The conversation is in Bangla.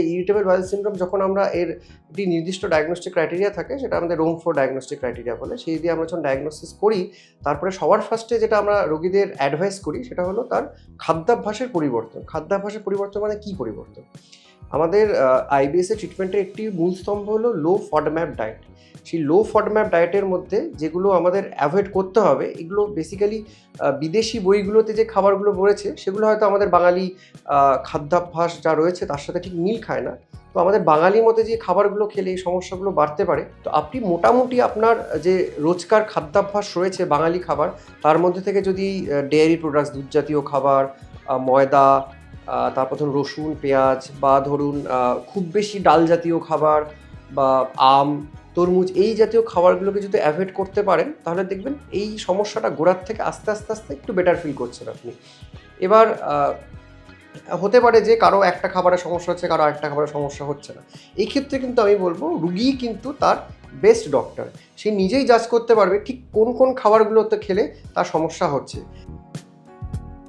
ইরিটেবল ভাইরাল সিনড্রোম যখন আমরা এর একটি নির্দিষ্ট ডায়াগনোস্টিক ক্রাইটেরিয়া থাকে, সেটা আমাদের রোম ফোর ডায়াগনোস্টিক ক্রাইটেরিয়া বলে, সেই দিয়ে আমরা যখন ডায়াগনোসিস করি, তারপরে সবার ফার্স্টে যেটা আমরা রোগীদের অ্যাডভাইস করি, সেটা হলো তার খাদ্যাভ্যাসের পরিবর্তন। খাদ্যাভ্যাসের পরিবর্তন মানে কী পরিবর্তন? আমাদের আইবিএস এর ট্রিটমেন্টের একটি মূল স্তম্ভ হলো লো ফডম্যাপ ডায়েট সেই লো ফডম্যাপ ডায়েটের মধ্যে যেগুলো আমাদের অ্যাভয়েড করতে হবে, এগুলো বেসিক্যালি বিদেশি বইগুলোতে যে খাবারগুলো রয়েছে সেগুলো হয়তো আমাদের বাঙালি খাদ্যাভ্যাস যা রয়েছে তার সাথে ঠিক মিল খায় না। তো আমাদের বাঙালি মতে যে খাবারগুলো খেলে এই সমস্যাগুলো বাড়তে পারে। তো আপনি মোটামুটি আপনার যে রোজকার খাদ্যাভ্যাস রয়েছে বাঙালি খাবার, তার মধ্যে থেকে যদি ডেয়ারি প্রোডাক্টস দুধ জাতীয় খাবার ময়দা তারপর ধরুন রসুন, পেঁয়াজ বা ধরুন খুব বেশি ডাল জাতীয় খাবার বা আম, তরমুজ এই জাতীয় খাবারগুলোকে যদি অ্যাভয়েড করতে পারেন, তাহলে দেখবেন এই সমস্যাটা গোড়ার থেকে আস্তে আস্তে আস্তে একটু বেটার ফিল করছেন আপনি। এবার হতে পারে যে কারও একটা খাবারের সমস্যা হচ্ছে, কারও একটা খাবারের সমস্যা হচ্ছে না। এই ক্ষেত্রে কিন্তু আমি বলব, রুগী কিন্তু তার বেস্ট ডক্টর সে নিজেই জাজ করতে পারবে ঠিক কোন কোন খাবারগুলোতে খেলে তার সমস্যা হচ্ছে।